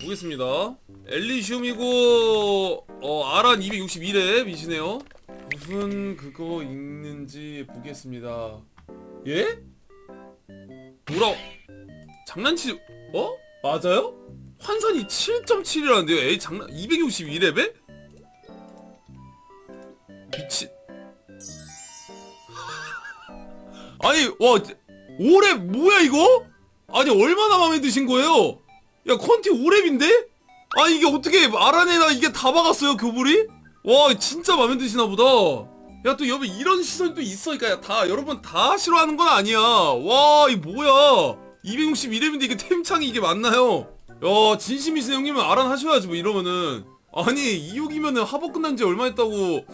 보겠습니다. 엘리시움이고 어 아란 262렙이시네요. 무슨 그거 읽는지 보겠습니다. 예? 뭐라? 장난치? 어? 맞아요? 환산이 7.7이라는데요. 에이 장난 262렙에? 미친. 아니 와 올해 뭐야 이거? 아니 얼마나 마음에 드신 거예요? 야 컨티 5렙인데? 아 이게 어떻게 아란에다 이게 다 박았어요 교불이? 와 진짜 마음에 드시나 보다. 야 또 여러분 이런 시선도 있어 그러니까 다 여러분 다 싫어하는 건 아니야. 와 이 뭐야? 262렙인데 이게 템창이 이게 맞나요? 야 진심이신 형님은 아란 하셔야지 뭐 이러면은. 아니 2육이면은 합업 끝난 지 얼마 했다고.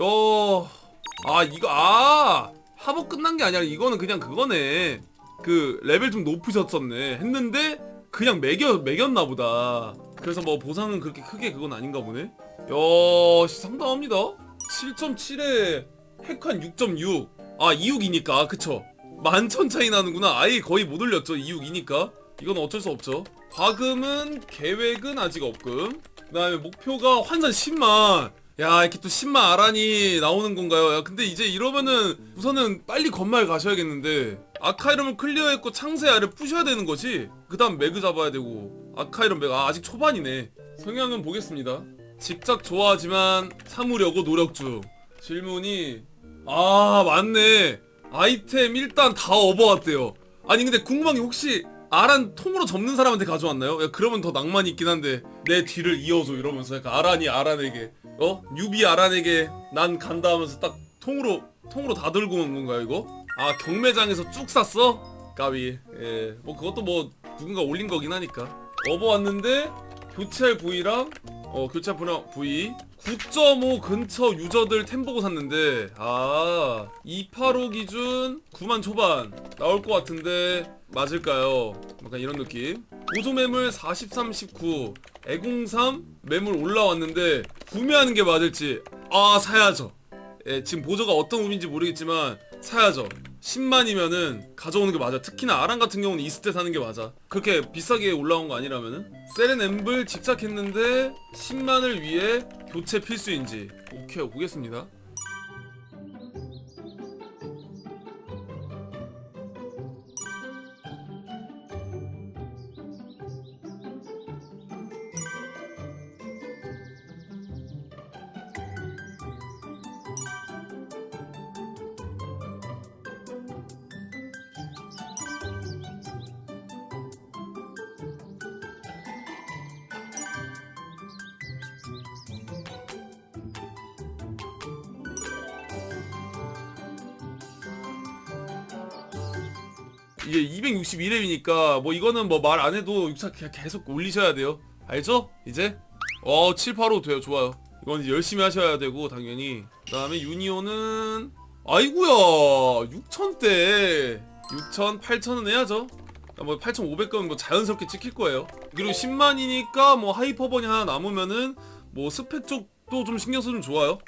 야아 이거 아 합업 끝난 게 아니라 이거는 그냥 그거네. 그 레벨 좀 높으셨었네. 했는데 그냥 매겨 매겼나 보다. 그래서 뭐 보상은 그렇게 크게 그건 아닌가 보네. 야, 씨, 상당합니다. 7.7에 핵한 6.6. 아, 2육이니까 그쵸? 만천 차이 나는구나. 아예 거의 못 올렸죠. 2육이니까. 이건 어쩔 수 없죠. 과금은 계획은 아직 없금. 그 다음에 목표가 환산 10만. 야 이렇게 또 10만 아란이 나오는 건가요? 야 근데 이제 이러면은 우선은 빨리 건말 가셔야겠는데 아카이럼을 클리어했고 창세 아를 부셔야 되는 거지? 그 다음 매그 잡아야 되고. 아카이럼 매그 아, 아직 초반이네. 성향은 보겠습니다. 직작 좋아하지만 사무려고 노력 중. 질문이 아 맞네. 아이템 일단 다 업어왔대요. 아니 근데 궁금한 게 혹시 아란 통으로 접는 사람한테 가져왔나요? 야 그러면 더 낭만이 있긴 한데 내 뒤를 이어줘 이러면서 약간 아란이 아란에게 어? 뉴비 아란에게 난 간다 하면서 딱 통으로 통으로 다 들고 온 건가요 이거? 아 경매장에서 쭉 샀어? 까비 예뭐 그것도 뭐 누군가 올린 거긴 하니까 업어 왔는데 교체할 부위랑 어 교체할 부위랑 부위 9.5 근처 유저들 템 보고 샀는데 아 285 기준 9만 초반 나올 것 같은데 맞을까요? 약간 이런 느낌. 보조 매물 43, 19 애공삼 매물 올라왔는데 구매하는 게 맞을지 아 사야죠. 예, 지금 보조가 어떤 의미인지 모르겠지만 사야죠 10만이면은 가져오는 게 맞아. 특히나 아랑 같은 경우는 이스때 사는 게 맞아. 그렇게 비싸게 올라온 거 아니라면은 세렌 엠블 직작했는데 10만을 위해 교체 필수인지. 오케이 보겠습니다 이게 261렙이니까 뭐 이거는 뭐 말 안 해도 6차 그냥 계속 올리셔야 돼요. 알죠? 이제? 어, 785 돼요. 좋아요. 이건 이제 열심히 하셔야 되고 당연히. 그다음에 유니온은 아이구야. 6천대. 6천, 8천은 해야죠. 뭐 8,500건 뭐 자연스럽게 찍힐 거예요. 그리고 10만이니까 뭐 하이퍼번이 하나 남으면은 뭐 스펙 쪽도 좀 신경 써주면 좋아요.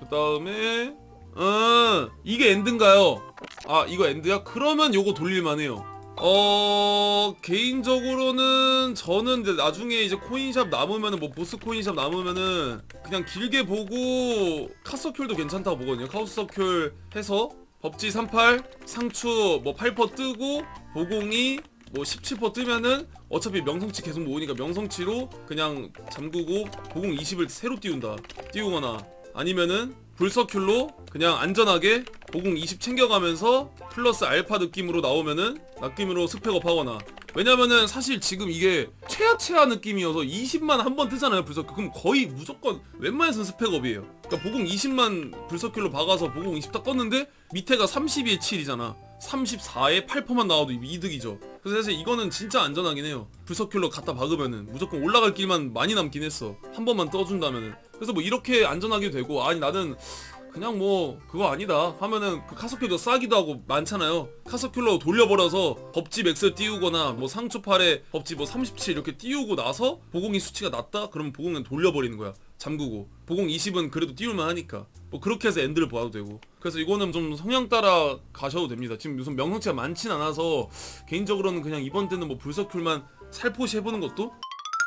그 다음에 음 이게 엔드인가요? 아 이거 엔드야? 그러면 요거 돌릴만해요. 어 개인적으로는 저는 이제 나중에 이제 코인샵 남으면은 뭐 보스 코인샵 남으면은 그냥 길게 보고 카서큘도 괜찮다고 보거든요. 카우스서큘 해서 법지 38 상추 뭐 8퍼 뜨고 보공이 뭐 17퍼 뜨면은 어차피 명성치 계속 모으니까 명성치로 그냥 잠그고 보공 20을 새로 띄운다 띄우거나 아니면은 불서큘로 그냥 안전하게 보공 20 챙겨가면서 플러스 알파 느낌으로 나오면은 느낌으로 스펙업 하거나. 왜냐면은 사실 지금 이게 최하 최하 느낌이어서 20만 한 번 뜨잖아요 불서큘. 그럼 거의 무조건 웬만해서는 스펙업이에요. 그러니까 보공 20만 불서큘로 박아서 보공 20 딱 떴는데 밑에가 32에 7이잖아 34에 8%만 나와도 이득이죠. 그래서 사실 이거는 진짜 안전하긴 해요. 불서큘러 갖다 박으면은 무조건 올라갈 길만 많이 남긴 했어. 한 번만 떠준다면은. 그래서 뭐 이렇게 안전하게 되고 아니 나는 그냥 뭐 그거 아니다 하면은 그 카서큘러 싸기도 하고 많잖아요. 카서큘러 돌려버려서 법지 맥스 띄우거나 뭐 상추팔에 법지 뭐 37 이렇게 띄우고 나서 보공이 수치가 낮다? 그러면 보공은 돌려버리는 거야. 잠그고. 보공 20은 그래도 띄울만 하니까. 뭐 그렇게 해서 엔드를 봐도 되고. 그래서 이거는 좀 성향 따라 가셔도 됩니다. 지금 무슨 명성치가 많진 않아서 개인적으로는 그냥 이번 때는 뭐 불서큘만 살포시 해보는 것도?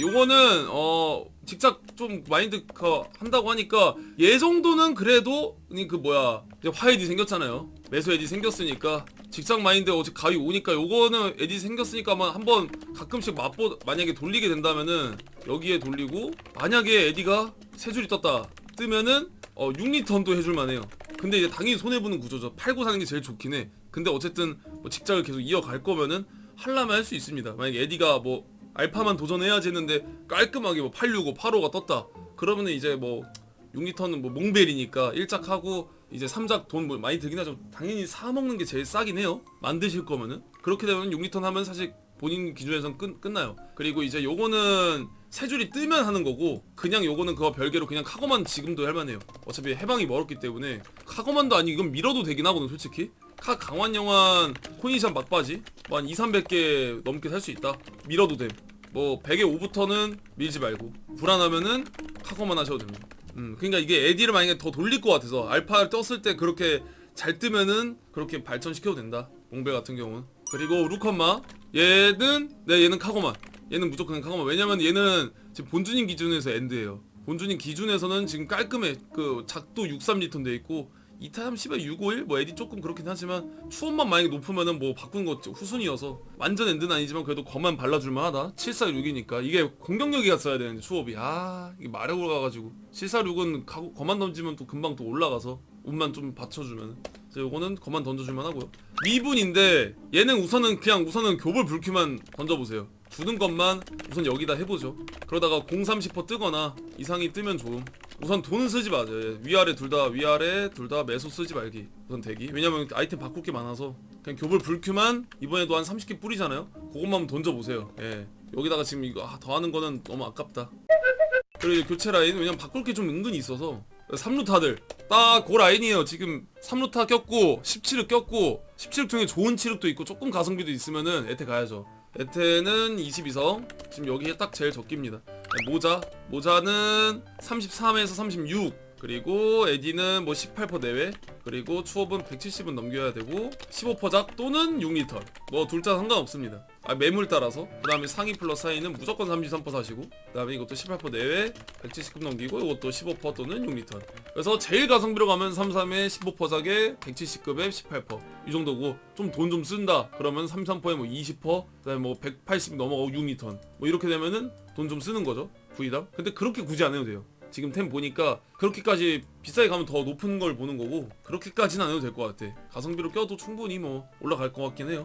요거는 어 직접 좀 마인드 그 한다고 하니까 얘 정도는 그래도 그 뭐야 화에디 생겼잖아요. 매수 에디 생겼으니까 직장 마인드 어제 가위 오니까 요거는 에디 생겼으니까 한번 가끔씩 맛보 만약에 돌리게 된다면은 여기에 돌리고 만약에 에디가 세 줄이 떴다 뜨면은 어 6리턴도 해줄 만 해요. 근데 이제 당연히 손해보는 구조죠. 팔고 사는 게 제일 좋긴 해. 근데 어쨌든 뭐 직장을 계속 이어갈 거면은 할라면 할 수 있습니다. 만약에 에디가 뭐 알파만 도전해야지 했는데 깔끔하게 뭐 865, 85가 떴다. 그러면은 이제 뭐 6리터는 뭐 몽벨이니까 1작 하고 이제 3작 돈 뭐 많이 들긴 하죠. 당연히 사 먹는 게 제일 싸긴 해요. 만드실 거면은. 그렇게 되면 6리터 하면 사실 본인 기준에선 끝, 끝나요. 그리고 이제 요거는 세 줄이 뜨면 하는 거고 그냥 요거는 그거 별개로 그냥 카고만 지금도 할만해요. 어차피 해방이 멀었기 때문에 카고만도 아니 이건 밀어도 되긴 하거든 솔직히. 카 강환 영환 코니션 막바지 뭐 한 2, 300개 넘게 살 수 있다. 밀어도 됨. 뭐 100에 5부터는 밀지 말고 불안하면은 카고만 하셔도 됩니다. 음, 그러니까 이게 에디를 만약에 더 돌릴 것 같아서 알파를 떴을 때 그렇게 잘 뜨면은 그렇게 발전시켜도 된다. 몽벨 같은 경우는. 그리고 루컨마 얘는 네 얘는 카고만. 얘는 무조건 카고만. 왜냐면 얘는 지금 본주님 기준에서 엔드예요. 본주님 기준에서는 지금 깔끔해. 그 작도 63리턴 돼 있고 이타삼 10에 651? 뭐 에디 조금 그렇긴 하지만 추원만 만약에 높으면은 뭐 바꾼 거 후순이어서 완전 엔드는 아니지만 그래도 거만 발라줄만 하다. 746이니까. 이게 공격력이 갔어야 되는데 추업이. 아 이게 마력으로 가가지고. 746은 가고 거만 던지면 또 금방 또 올라가서 운만 좀 받쳐주면 그래서 요거는 거만 던져줄만 하고요. 미분인데 얘는 우선은 그냥 우선은 교볼 불큐만 던져보세요. 주는 것만 우선 여기다 해보죠. 그러다가 0 30% 뜨거나 이상이 뜨면 좋음 우선 돈은 쓰지 마세요 예, 위아래 둘 다 위아래 둘 다 매수 쓰지 말기 우선 대기. 왜냐면 아이템 바꿀 게 많아서. 그냥 교볼 불큐만 이번에도 한 30개 뿌리잖아요. 그것만 던져보세요. 예. 여기다가 지금 이거 아, 더 하는 거는 너무 아깝다. 그리고 교체 라인 왜냐면 바꿀 게 좀 은근히 있어서. 3루타들. 딱그 라인이에요. 지금 3루타 꼈고 17을 꼈고 17을 중에 좋은 치력도 있고 조금 가성비도 있으면은 에테 가야죠 에테는 22성 지금 여기에 딱 제일 적깁니다. 모자. 모자는 33에서 36 그리고 에디는 뭐 18% 내외. 그리고 추업은 170은 넘겨야 되고 15%작 또는 6리터. 뭐 둘 다 상관없습니다 아 매물 따라서. 그 다음에 상위 플러스 하위는 무조건 33% 사시고 그 다음에 이것도 18% 내외 170급 넘기고 이것도 15% 또는 6리터 그래서 제일 가성비로 가면 33에 15%작에 170급에 18%이 정도고 좀 돈 좀 쓴다 그러면 33%에 뭐 20%, 그 다음에 뭐 180 넘어가고 6리턴. 뭐 이렇게 되면은 돈 좀 쓰는 거죠 부위당 근데 그렇게 굳이 안 해도 돼요. 지금 템 보니까 그렇게까지 비싸게 가면 더 높은 걸 보는 거고 그렇게까지는 안 해도 될 것 같아. 가성비로 껴도 충분히 뭐 올라갈 것 같긴 해요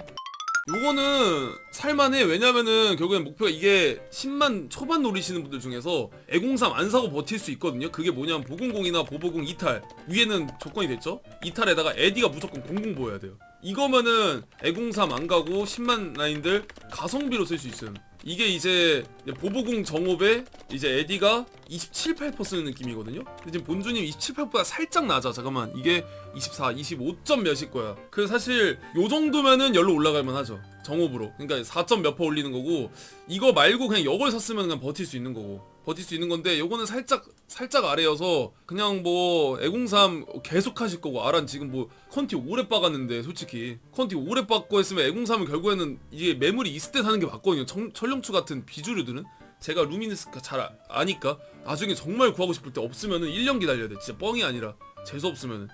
요거는 살만해. 왜냐면은 결국엔 목표가 이게 10만 초반 노리시는 분들 중에서 애공삼 안 사고 버틸 수 있거든요. 그게 뭐냐면 보공공이나 보보공 이탈. 위에는 조건이 됐죠? 이탈에다가 에디가 무조건 공공 보여야 돼요 이거면은 애공삼 안 가고 10만 라인들 가성비로 쓸 수 있음 이게 이제 보보공 정업에 이제 에디가 27, 8% 쓰는 느낌이거든요. 근데 지금 본주님 27, 8보다 살짝 낮아. 잠깐만 이게 24, 25점 몇일 거야. 그 사실 요 정도면은 열로 올라갈만 하죠. 정업으로. 그러니까 4점 몇 퍼 올리는 거고 이거 말고 그냥 이걸 샀으면 그냥 버틸 수 있는 거고. 버틸 수 있는 건데 요거는 살짝 살짝 아래여서 그냥 뭐 애공삼 계속 하실 거고. 아란 지금 뭐 컨티 오래 빠갔는데 솔직히. 컨티 오래 빠고 했으면 애공삼은 결국에는 이게 매물이 있을 때 사는 게 맞거든요. 청, 철령추 같은 비주류들은. 제가 루미니스가 잘 아, 아니까 나중에 정말 구하고 싶을 때 없으면은 1년 기다려야 돼. 진짜 뻥이 아니라 재수 없으면은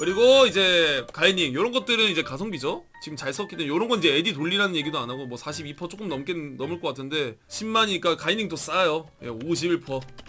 그리고 이제 가이닝 이런 것들은 이제 가성비죠. 지금 잘 썼기 때문에 이런 건 이제 에디 돌리라는 얘기도 안 하고 뭐 42% 조금 넘긴 넘을 것 같은데 10만이니까 가이닝도 싸요. 예, 51%.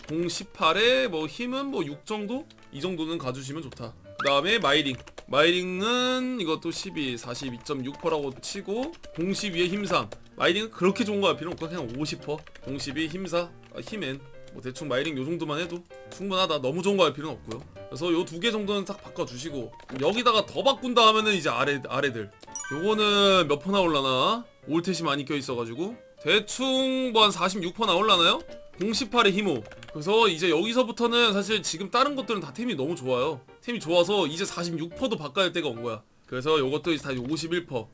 공 18에 뭐 힘은 뭐 6 정도? 이 정도는 가주시면 좋다. 그 다음에 마이링. 마이링은 이것도 12, 42.6%라고 치고 공 12에 힘3. 마이링은 그렇게 좋은 거 할 필요 없고 그냥 50%. 공12 힘사, 아, 힘엔. 뭐 대충 마이링 요 정도만 해도 충분하다. 너무 좋은 거 할 필요는 없고요. 그래서 요 두 개 정도는 딱 바꿔주시고 여기다가 더 바꾼다 하면은 이제 아래 아래들. 요거는 몇 퍼 나올라나? 올댓이 많이 껴 있어가지고 대충 뭐 한 46% 나올라나요? 08의 힘호. 그래서 이제 여기서부터는 사실 지금 다른 것들은 다 템이 너무 좋아요. 템이 좋아서 이제 46%도 바꿔야 할 때가 온 거야. 그래서 요것도 이제 다 51%.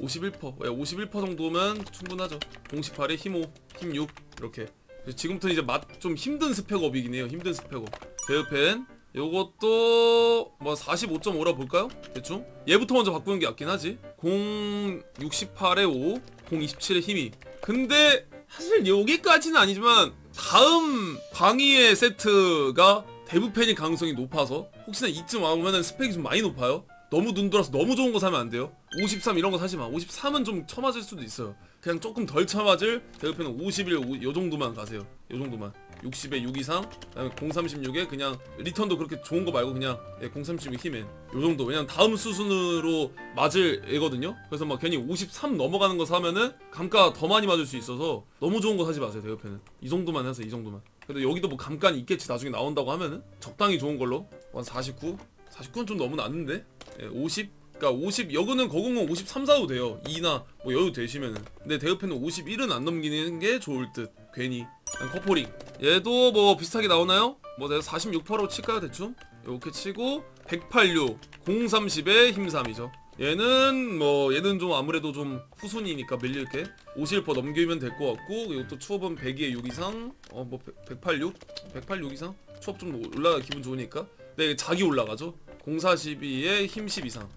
51%. 예, 51% 정도면 충분하죠. 08의 힘 5, 힘 6. 이렇게. 지금부터 이제 맛 좀 힘든 스펙업이긴 해요. 힘든 스펙업. 베어펜 요것도 뭐 45.5라 볼까요? 대충 얘부터 먼저 바꾸는 게 낫긴 하지 0 68에 5 0 27에 힘이 근데 사실 여기까지는 아니지만 다음 광희의 세트가 대부팬일 가능성이 높아서 혹시나 이쯤 와보면 스펙이 좀 많이 높아요 너무 눈 돌아서 너무 좋은 거 사면 안 돼요? 53 이런 거 사지 마. 53은 좀 처맞을 수도 있어요. 그냥 조금 덜 처맞을 대부팬은 51, 요 정도만 가세요. 요 정도만. 60에 6 이상 그다음에 036에 그냥 리턴도 그렇게 좋은 거 말고 그냥 예, 036 힘엔 요 정도. 왜냐면 다음 수순으로 맞을 애거든요? 그래서 막 괜히 53 넘어가는 거 사면은 감가 더 많이 맞을 수 있어서 너무 좋은 거 사지 마세요 대부팬은 이 정도만 하세요 이 정도만. 그래도 여기도 뭐 감가는 있겠지 나중에 나온다고 하면은? 적당히 좋은 걸로. 한 49? 49는 좀 너무 낮는데 예, 50? 그러니까 50 여기는 거공은 53 사도 돼요 2나 뭐 여유 되시면은 근데 대우팬은 51은 안 넘기는 게 좋을 듯 괜히 커포링 얘도 뭐 비슷하게 나오나요? 뭐 내가 46%로 칠까요 대충? 이렇게 치고 186 030에 힘3이죠 얘는 뭐 얘는 좀 아무래도 좀 후순이니까 밀릴 게 51% 넘기면 될 것 같고 이것도 추업은 100에 6 이상 어뭐 186? 186 이상? 추업 좀 올라가 기분 좋으니까 네 자기 올라가죠 042에 힘 10 이상.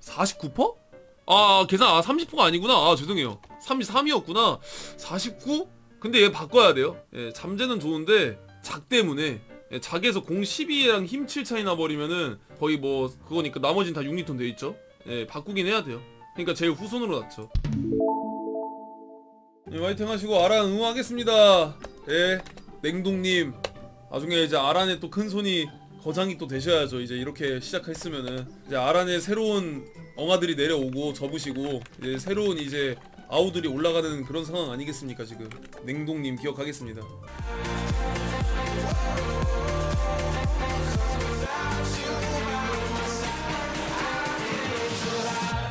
49%? 아 계산 아 30%가 아니구나. 아 죄송해요. 33이었구나. 49? 근데 얘 바꿔야 돼요. 예, 잠재는 좋은데 작 때문에. 예, 작에서 012랑 힘 7 차이 나버리면은 거의 뭐 그거니까 나머지는 다 6리턴 돼있죠? 예, 바꾸긴 해야 돼요. 그러니까 제일 후손으로 놨죠 예, 화이팅 하시고 아란 응원하겠습니다. 예 냉동님. 나중에 이제 아란에 또큰 손이 거장이 또 되셔야죠. 이제 이렇게 시작했으면은 이제 아란에 새로운 엉아들이 내려오고 접으시고 이제 새로운 이제 아우들이 올라가는 그런 상황 아니겠습니까 지금 냉동님 기억하겠습니다.